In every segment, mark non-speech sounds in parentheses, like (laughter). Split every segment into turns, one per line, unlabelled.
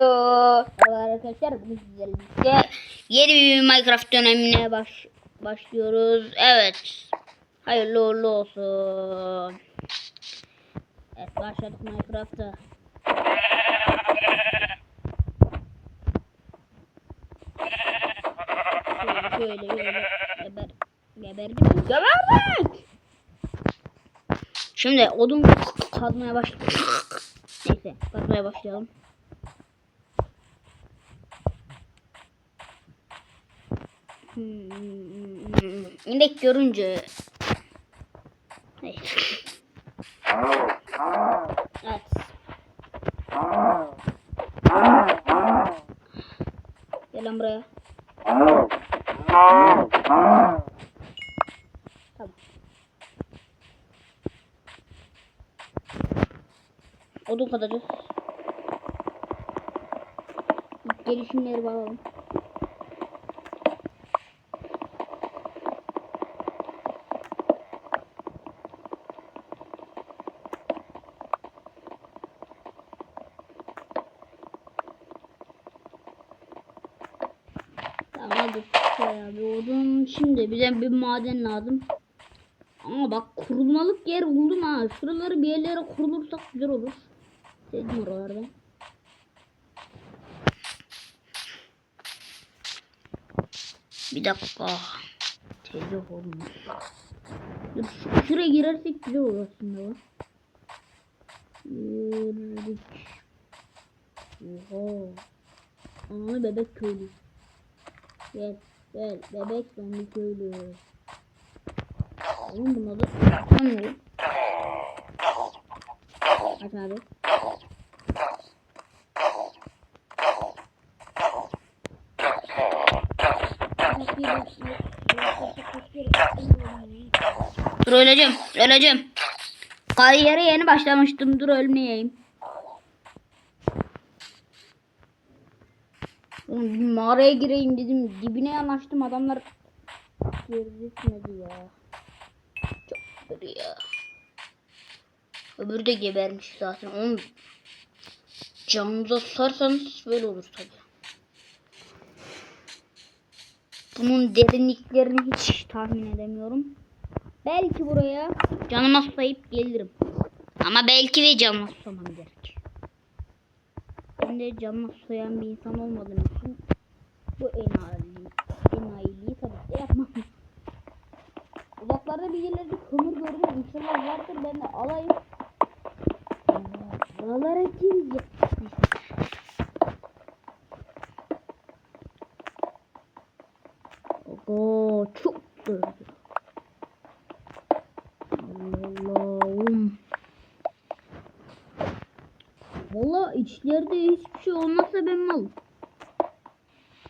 Arkadaşlar bugün sizlerle yeni bir Minecraft dönemine baş, başlıyoruz. Evet. Hayırlı uğurlu olsun. Evet başladık Minecraft'a. Şöyle şöyle geber, geberdim. Geberdik. Şimdi odun kazmaya başlayalım. Neyse kazmaya başlayalım. İnek görünce Neyse. Evet. Gel lan buraya. Tamam. Odun kadarız. Gelişimleri bağlayalım. Tamam hadi bayağı bir odun. Şimdi bize bir maden lazım. Ama bak kurulmalık yer buldum ha. Şuraları bir yerlere kurulursak güzel olur. Sevdim oralarda. Bir dakika. Telefon. Dur şu- şuraya girersek güzel olur aslında. Girdik. Oha. Ana bebek köylü. Gel gel bebek zombi köylü. Oğlum buna da tutamıyorum. Aç abi. Dur öleceğim, öleceğim. Kariyere yeni başlamıştım, dur ölmeyeyim. Mağaraya gireyim dedim. Dibine yanaştım adamlar girmedi ya. Kötü ya. Öbürü de gebermiş zaten. Oğlum canınıza sarsanız böyle olur tabi. Bunun derinliklerini hiç tahmin edemiyorum. Belki buraya canıma sayıp gelirim. Ama belki de canıma susamam gerek. Ben de canıma soyan bir insan olmadığım için bu enayi, enayiliği tabii ki yapmam. Uzaklarda bir yerlerde İnşallah vardır ben de alayım. Buralara gireceğim. Oho çok gördüm. Allah'ım. Valla içlerde hiçbir şey olmazsa ben malım.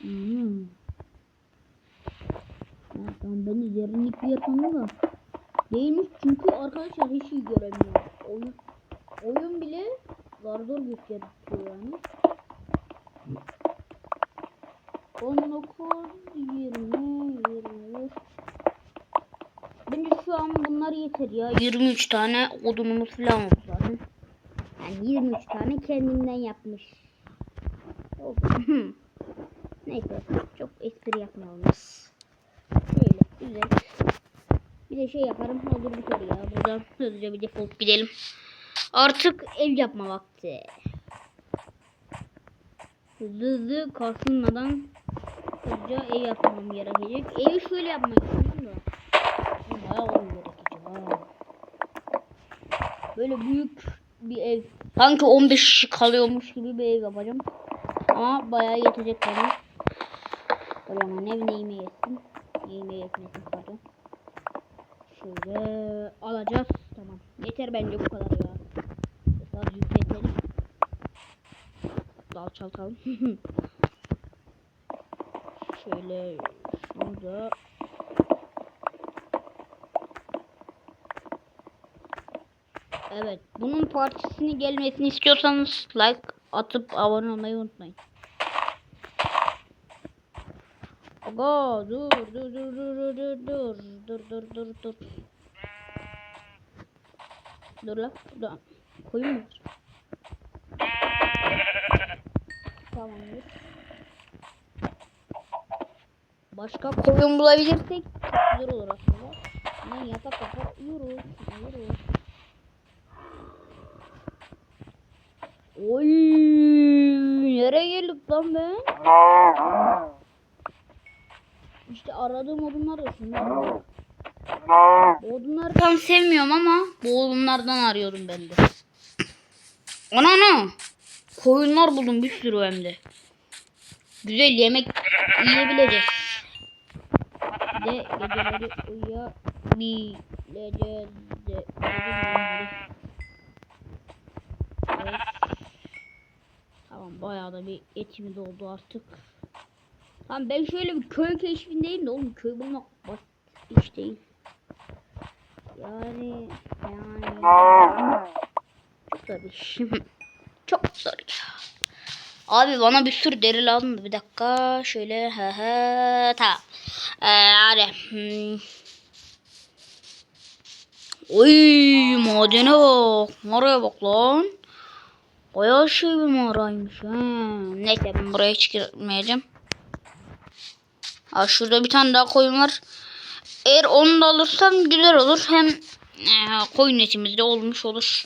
Hmm. Ya, tamam ben de derinlik bir da. Değilmiş çünkü arkadaşlar hiç şey göremiyorum. Oyun, oyun bile zar zor gösteriyor yani. 19, 20, 21. Bence şu an bunlar yeter ya. 23 tane odunumuz falan oldu zaten. Yani 23 tane kendinden yapmış. (laughs) Neyse çok espri yapmayalım. Şöyle güzel. Bir de şey yaparım olur biter ya. Buradan hızlıca bir defolup gidelim. Artık ev yapma vakti. Hızlı hızlı kalkınmadan hızlıca ev yapmam gerekecek. Evi şöyle yapmak istiyorum da. Bayağı oyun gerekecek. Böyle büyük bir ev. Sanki 15 kişi kalıyormuş gibi bir ev yapacağım. Ama bayağı yetecek bana. Kocaman ev neyime yetsin. Neyime yetmesin pardon. Şöyle alacağız. Tamam. Yeter bence bu kadar ya. Biraz yükseltelim. Dal çalkalım. (laughs) Şöyle şunu Evet. Bunun partisini gelmesini istiyorsanız like atıp abone olmayı unutmayın. Aga dur dur dur dur dur dur dur dur dur dur dur. Lan. Dur. Koyun mu? var? Tamamdır. Başka koyun bulabilirsek güzel olur aslında. Hemen yatak yapar uyuruz. Uyuruz. Oy, nereye geldik lan ben? İşte aradığım odunlar da şunlar. Odunları tam sevmiyorum ama bu odunlardan arıyorum ben de. Ana ana. Koyunlar buldum bir sürü hem de. Güzel yemek yiyebileceğiz. De geceleri uyuyabileceğiz de. Tamam bayağı da bir etimiz oldu artık. Tamam ben şöyle bir köy keşfindeyim de oğlum köy bulmak basit iş değil. Yani yani çok zor iş. çok zor ya. Abi bana bir sürü deri lazım bir dakika şöyle he he tamam. Ee, hadi. Hmm. Oy madene bak. Mağaraya bak lan. Bayağı şey bir mağaraymış ha. Neyse ben buraya hiç Ha şurada bir tane daha koyun var. Eğer onu da alırsam güzel olur. Hem e, koyun etimiz de olmuş olur.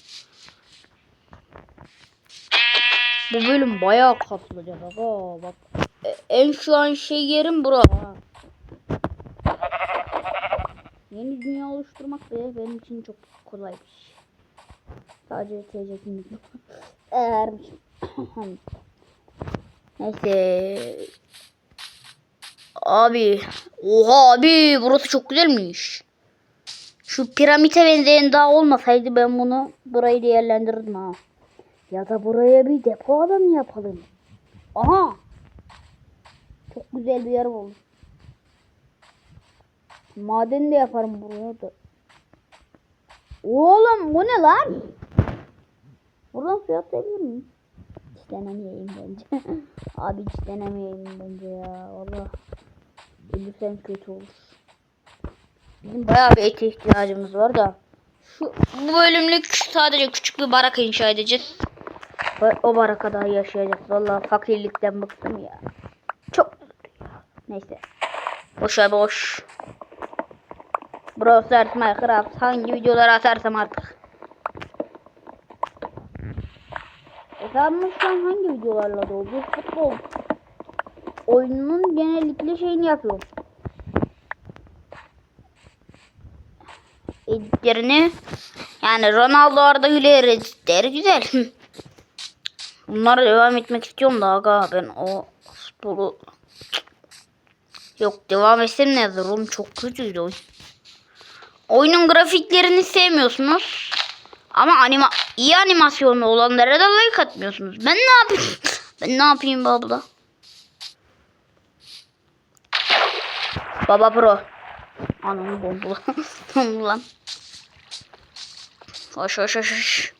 Bu bölüm bayağı katılacak aga bak. E, en şu an şey yerim bura. Yeni dünya oluşturmak bile benim için çok kolay bir şey. Sadece yok. Eğer (laughs) Neyse. Abi. Oha abi burası çok güzelmiş. Şu piramite benzeyen daha olmasaydı ben bunu burayı değerlendirirdim ha. Ya da buraya bir depo alanı yapalım. Aha. Çok güzel bir yer oldu. Maden de yaparım buraya da. Oğlum bu ne lan? Buradan su atlayabilir miyim? Hiç denemeyeyim bence. (laughs) Abi hiç denemeyeyim bence ya. Valla. Ölürsem kötü olur. Bizim bayağı bir ete ihtiyacımız var da. Şu, bu bölümlük sadece küçük bir baraka inşa edeceğiz. O, barakada yaşayacağız. Valla fakirlikten bıktım ya. Çok. Neyse. Boş ver boş. Brawl Stars, Minecraft hangi videoları atarsam artık. Hesabımız şu an hangi videolarla doldu? Futbol oyunun genellikle şeyini yapıyorum. Editlerini yani Ronaldo Arda Güler editleri güzel. (laughs) Bunlara devam etmek istiyorum da aga ben o futbolu yok devam etsem ne yazar oğlum çok kötüydü oyun. Oyunun grafiklerini sevmiyorsunuz. Ama anima iyi animasyonlu olanlara da like atmıyorsunuz. Ben ne yapayım? (laughs) ben ne yapayım be abla? Baba Pro. Ananı bombula. Bombulan. Hoş hoş hoş hoş.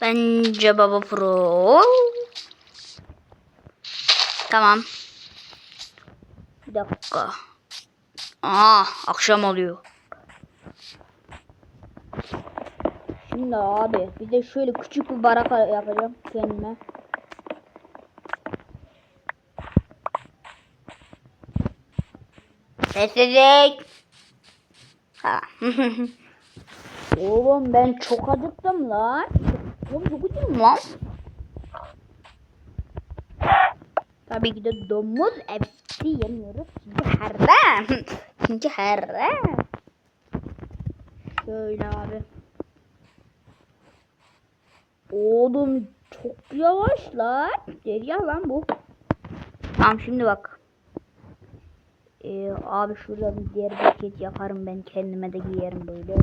Bence Baba Pro. Tamam. Bir dakika. Aa, akşam oluyor. Şimdi abi bir de şöyle küçük bir baraka yapacağım kendime. Sessizlik. (laughs) Oğlum ben çok acıktım lan. Oğlum çok acıktım lan. Tabii ki de domuz hepsi yemiyoruz. Çünkü haram. (laughs) Çünkü haram. Şöyle abi. Oğlum çok yavaş lan. Derya lan bu. Tamam şimdi bak. Ee, abi şurada bir diğer paket yaparım ben kendime de giyerim böyle.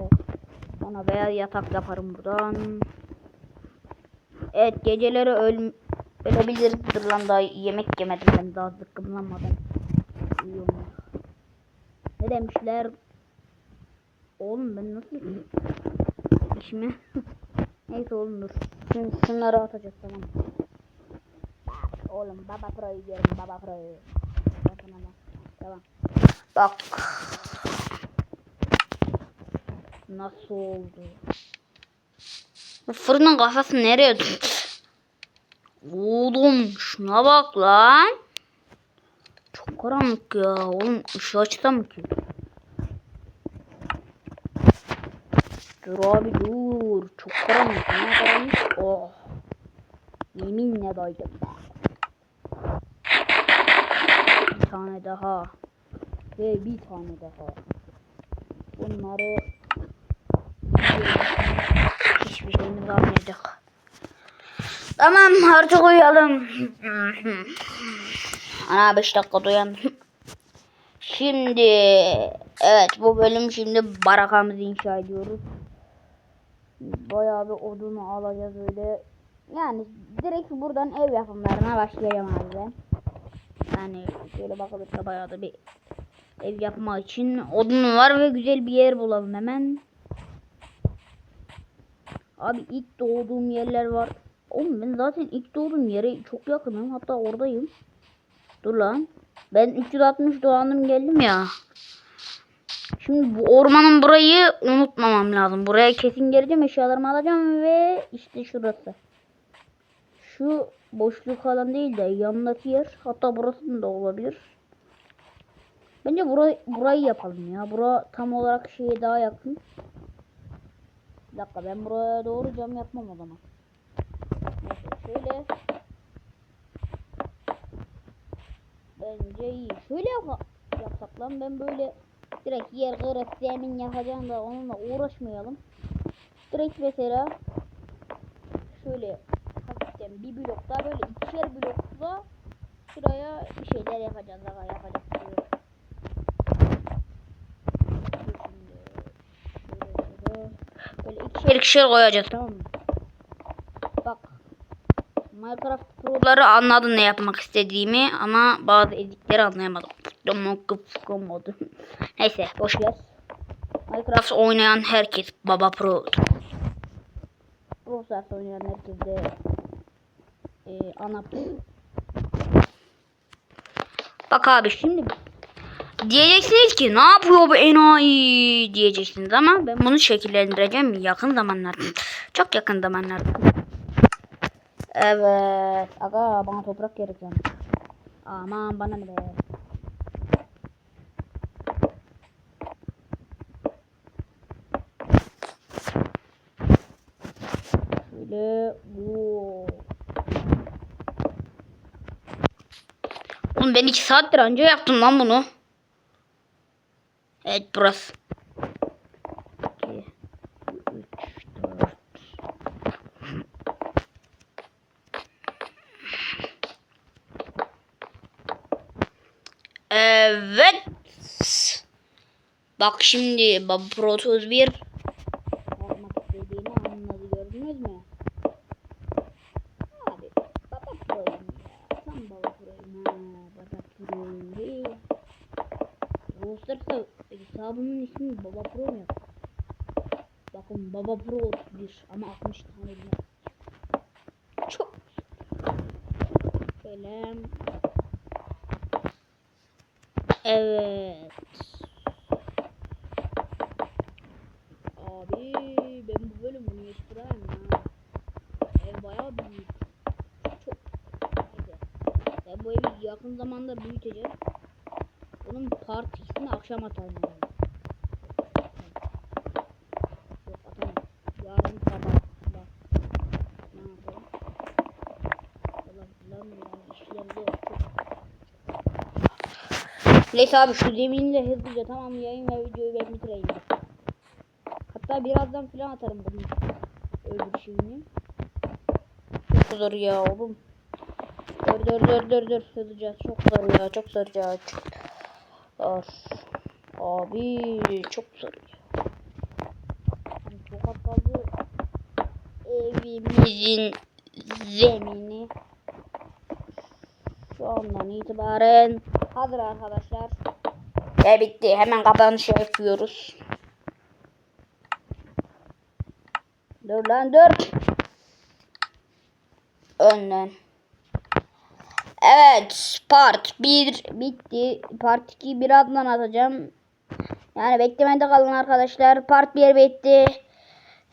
Sonra veya yatak yaparım buradan. Evet geceleri öl ölebiliriz lan daha yemek yemedim ben daha zıkkımlanmadan. Uyuyorum. Ne demişler? Oğlum ben nasıl işimi? (laughs) Neyse oğlum dur. Şimdi şunları atacak tamam. Oğlum baba pro'yu diyorum baba pro'yu. Tamam tamam. Bak. Nasıl oldu? Bu fırının kafası nereye? Oğlum şuna bak lan. Çok karanlık ya. Oğlum ışığı açsam ki? Dur abi dur. Çok karanlık. Ne karanlık? Oh. Yeminle doydum ben. Bir tane daha. Ve bir tane daha. Bunları hiçbir şeyimiz kalmayacak. Tamam artık uyuyalım. Ana 5 dakika uyandım. Şimdi evet bu bölüm şimdi barakamızı inşa ediyoruz. Bayağı bir odunu alacağız öyle. Yani direkt buradan ev yapımlarına başlayacağım abi ben. Yani şöyle bakılırsa bayağı da bir ev yapma için odun var ve güzel bir yer bulalım hemen. Abi ilk doğduğum yerler var. Oğlum ben zaten ilk doğduğum yere çok yakınım. Hatta oradayım. Dur lan. Ben 360 dolandım geldim ya. Şimdi bu ormanın burayı unutmamam lazım. Buraya kesin geleceğim eşyalarımı alacağım ve işte şurası. Şu boşluk alan değil de yanındaki yer. Hatta burası da olabilir. Bence burayı, burayı yapalım ya. Bura tam olarak şeye daha yakın. Bir dakika ben buraya doğru cam yapmam o zaman. Şöyle. Bence iyi. Şöyle yap yapsak lan ben böyle direkt yer kırıp zemin yapacağım da onunla uğraşmayalım. Direkt mesela şöyle hafiften bir blok daha böyle ikişer blokla şuraya bir şeyler yapacağız daha yapacak bir şey. Böyle ikişer ikişer koyacağız tamam mı? Bak. Minecraft Pro'ları anladı ne yapmak istediğimi ama bazı editleri anlayamadım. Fıkamadım. (laughs) Neyse boş ver. Minecraft oynayan herkes baba pro. Pro oynayan herkes de e, ana. Bak abi şimdi diyeceksiniz ki ne yapıyor bu enayi diyeceksiniz ama ben bunu şekillendireceğim yakın zamanlarda. Çok yakın zamanlarda. Evet. Aga bana toprak gerekiyor. Aman bana ne be. Şöyle bu. Oğlum ben iki saattir önce yaptım lan bunu. Evet burası. 2 3 4 Evet. Bak şimdi Baba Pro 31 yapmak istediğini anladı gördünüz mü? Abi Baba Pro'yum ya. Tam Baba Pro'yum ha. Baba Pro'yum değil. Roster'sa hesabımın ismi Baba Pro mu yap? Bakın Baba Pro 31 ama 60 tane bile. Çok Şöyle Evet. Abi ben bu bölümü niye süreyim ya? Ev bayağı büyük. Çok. Neyse. Ben bu evi yakın zamanda büyüteceğim. Bunun part ikisini akşam atarım. Yani. Yok atamam. Yarın sabah. Bak. Ne yapalım? Falan filan yani işleri zor. Çok Neyse abi şu zemini de hızlıca tamamlayayım ve videoyu ben bitireyim. Hatta birazdan filan atarım bunun öbür şeyini. Çok zor ya oğlum. Dur dur dur dur dur hızlıca çok zor ya çok zor ya. Zor. Abi çok zor ya. Çok fazla evimizin zemini şu andan itibaren hazır arkadaşlar. Ve bitti. Hemen kapanışı yapıyoruz. Dur lan dur. Önden. Evet. Part 1 bitti. Part 2 birazdan atacağım. Yani beklemede kalın arkadaşlar. Part 1 bitti.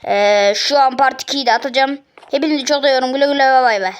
Ee, şu an part 2'yi de atacağım. Hepinizi çok seviyorum. Güle güle bay bay.